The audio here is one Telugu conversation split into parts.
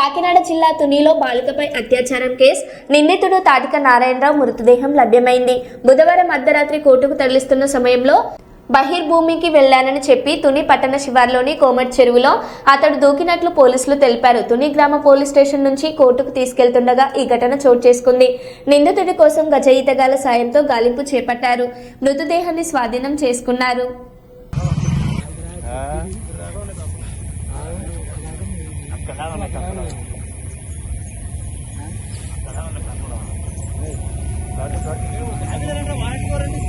కాకినాడ జిల్లా తునిలో బాలికపై అత్యాచారం కేసు. నిందితుడు తాటిక నారాయణరావు మృతదేహం లభ్యమైంది. బుధవారం అర్ధరాత్రి కోర్టుకు తరలిస్తున్న సమయంలో బహిర్భూమికి వెళ్ళానని చెప్పి తుని పట్టణ శివార్లోని కోమటి చెరువులో అతడు దూకినట్లు పోలీసులు తెలిపారు. తుని గ్రామ పోలీస్ స్టేషన్ నుంచి కోర్టుకు తీసుకెళ్తుండగా ఈ ఘటన చోటు చేసుకుంది. నిందితుడి కోసం గజ ఈతగాల సాయంతో గాలింపు చేపట్టారు. మృతదేహాన్ని స్వాధీనం చేసుకున్నారు. కదా ఉన్నాయి కదా కదా ఉన్నాయి కదా వాడుకోరండి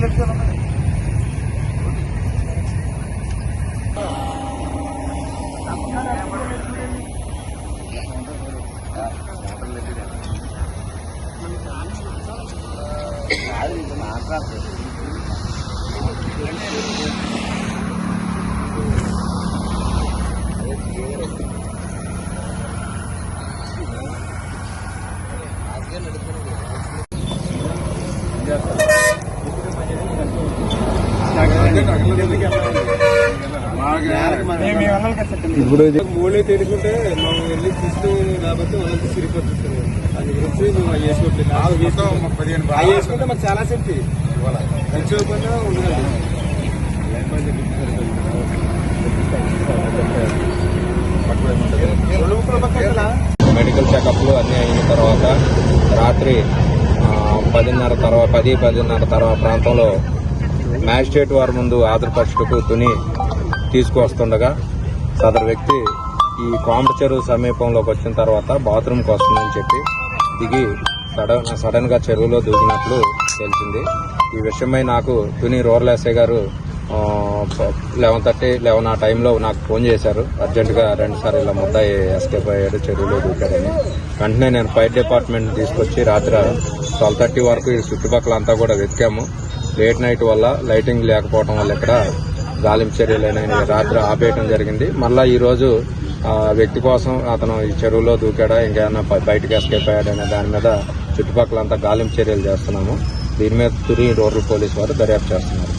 Gracias. demokratis Jangan lupa ఇప్పుడు మూడే తేడుకుంటే మనం వెళ్ళి తీసుకు లేకపోతే వాళ్ళకి సిరిపోతుంది గురించి మేము అవి వేసుకోవట్లేదు అవి వేసుకుంటాం. మాకు చాలా సేఫ్టీ. తెచ్చుకోకుండా ఉండదు మెడికల్ చెకప్లు అన్నీ అయిన తర్వాత రాత్రి పదిన్నర తర్వాత పది పదిన్నర తర్వాత ప్రాంతంలో మ్యాజిస్ట్రేట్ వారి ముందు ఆంధ్రపరచుటకు తుని తీసుకువస్తుండగా సదరు వ్యక్తి ఈ కోమట చెరువు సమీపంలోకి వచ్చిన తర్వాత బాత్రూమ్కి వస్తుందని చెప్పి దిగి సడన్ సడన్గా చెరువులో దూకినట్లు తెలిసింది. ఈ విషయమై నాకు తుని రూరల్ ఎస్ఐ గారు లెవెన్ థర్టీ లెవెన్ ఆ టైంలో నాకు ఫోన్ చేశారు. అర్జెంటుగా రెండుసార్లు ఇలా ముద్దాయి ఎస్కేప్ అయ్యాడు చెరువులో దూకాడని. వెంటనే నేను ఫైర్ డిపార్ట్మెంట్ తీసుకొచ్చి రాత్రి ట్వెల్వ్ థర్టీ వరకు ఈ చుట్టుపక్కల అంతా కూడా వెతికాము. లేట్ నైట్ వల్ల లైటింగ్ లేకపోవడం వల్ల ఇక్కడ గాలింపు చర్యలు రాత్రి ఆపేయడం జరిగింది. మళ్ళా ఈ రోజు ఆ వ్యక్తి కోసం అతను ఈ చెరువులో దూకాడా ఇంకేమైనా బయటకు ఎస్కేప్ అయ్యాడనే దాని మీద చుట్టుపక్కల అంతా గాలింపు చర్యలు చేస్తున్నాము. దీని మీద తురి రూరల్ పోలీస్ వారు దర్యాప్తు చేస్తున్నారు.